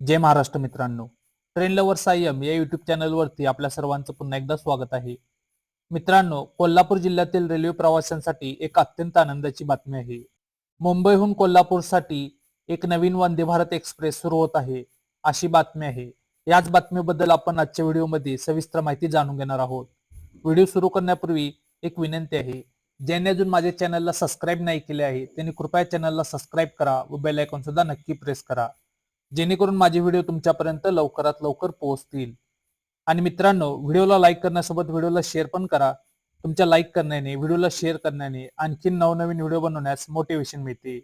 जय महाराष्ट्र मित्रांनो. Train lover Sayam या YouTube चॅनलवरती आपल्या सर्वांचं पुन्हा एकदा स्वागत आहे. मित्रांनो कोल्हापूर जिल्ह्यातील रेल्वे प्रवाशांसाठी एक अत्यंत आनंदाची बातमी आहे. मुंबईहून कोल्हापूरसाठी एक नवीन वंदे भारत एक्सप्रेस सुरू होत आहे अशी बातमी आहे. याच बातमीबद्दल आपण आजच्या व्हिडिओमध्ये सविस्तर माहिती जाणून घेणार आहोत. व्हिडिओ सुरू करण्यापूर्वी एक विनंती आहे ज्यांनी अजून माझ्या चॅनलला सबस्क्राईब नाही केले आहे त्यांनी कृपया चॅनलला सबस्क्राईब करा व बेल आयकॉन सुद्धा नक्की प्रेस करा. जेणेकरून माझे व्हिडिओ तुमच्यापर्यंत लवकरात लवकर पोहोचतील. आणि मित्रांनो व्हिडिओला लाईक करण्यासोबत व्हिडिओला शेअर पण करा. तुमच्या लाईक करण्याने व्हिडिओला शेअर करण्याने आणखी नवनवीन व्हिडिओ बनवण्यास मोटिवेशन मिळते.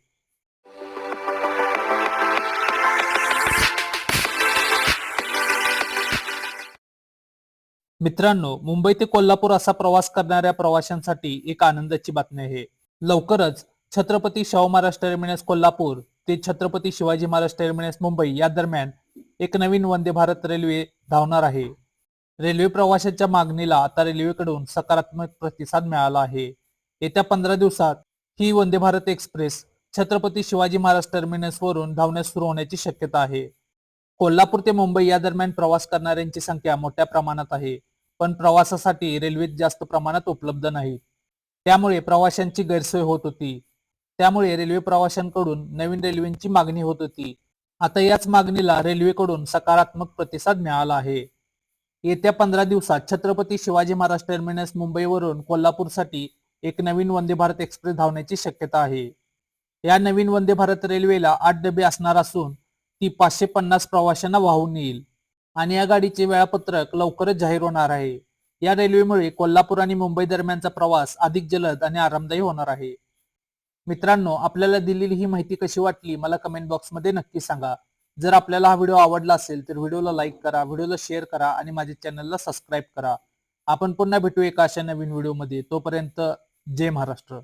मित्रांनो मुंबई ते कोल्हापूर असा प्रवास करणाऱ्या प्रवाशांसाठी एक आनंदाची बातमी आहे. लवकरच छत्रपती शाहू महाराज टर्मिनस कोल्हापूर ते छत्रपती शिवाजी महाराज टर्मिनस मुंबई या दरम्यान एक नवीन वंदे भारत रेल्वे धावणार आहे. रेल्वे प्रवाशांच्या मागणीला आता रेल्वेकडून सकारात्मक प्रतिसाद मिळाला आहे. येत्या पंधरा दिवसात ही वंदे भारत एक्सप्रेस छत्रपती शिवाजी महाराज टर्मिनस वरून धावण्यास सुरू होण्याची शक्यता आहे. कोल्हापूर ते मुंबई या दरम्यान प्रवास करणाऱ्यांची संख्या मोठ्या प्रमाणात आहे पण प्रवासासाठी रेल्वेत जास्त प्रमाणात उपलब्ध नाही. त्यामुळे प्रवाशांची गैरसोय होत होती. त्यामुळे रेल्वे प्रवाशांकडून नवीन रेल्वेची मागणी होत होती. आता याच मागणीला रेल्वेकडून सकारात्मक प्रतिसाद मिळाला आहे. येत्या पंधरा दिवसात छत्रपती शिवाजी महाराज टर्मिनस मुंबईवरून कोल्हापूरसाठी एक नवीन वंदे भारत एक्सप्रेस धावण्याची शक्यता आहे. या नवीन वंदे भारत रेल्वेला आठ डबे असणार असून ती पाचशे पन्नास प्रवाशांना वाहून येईल आणि या गाडीचे वेळापत्रक लवकरच जाहीर होणार आहे. या रेल्वेमुळे कोल्हापूर आणि मुंबई दरम्यानचा प्रवास अधिक जलद आणि आरामदायी होणार आहे. मित्रांनो आपल्याला दिलेली ही माहिती कशी वाटली मला कमेंट बॉक्समध्ये नक्की सांगा. जर आपल्याला हा व्हिडिओ आवडला असेल तर व्हिडिओला लाईक करा व्हिडिओला शेअर करा आणि माझ्या चॅनलला सबस्क्राईब करा. आपण पुन्हा भेटू एका अशा नवीन व्हिडिओमध्ये तोपर्यंत जय महाराष्ट्र.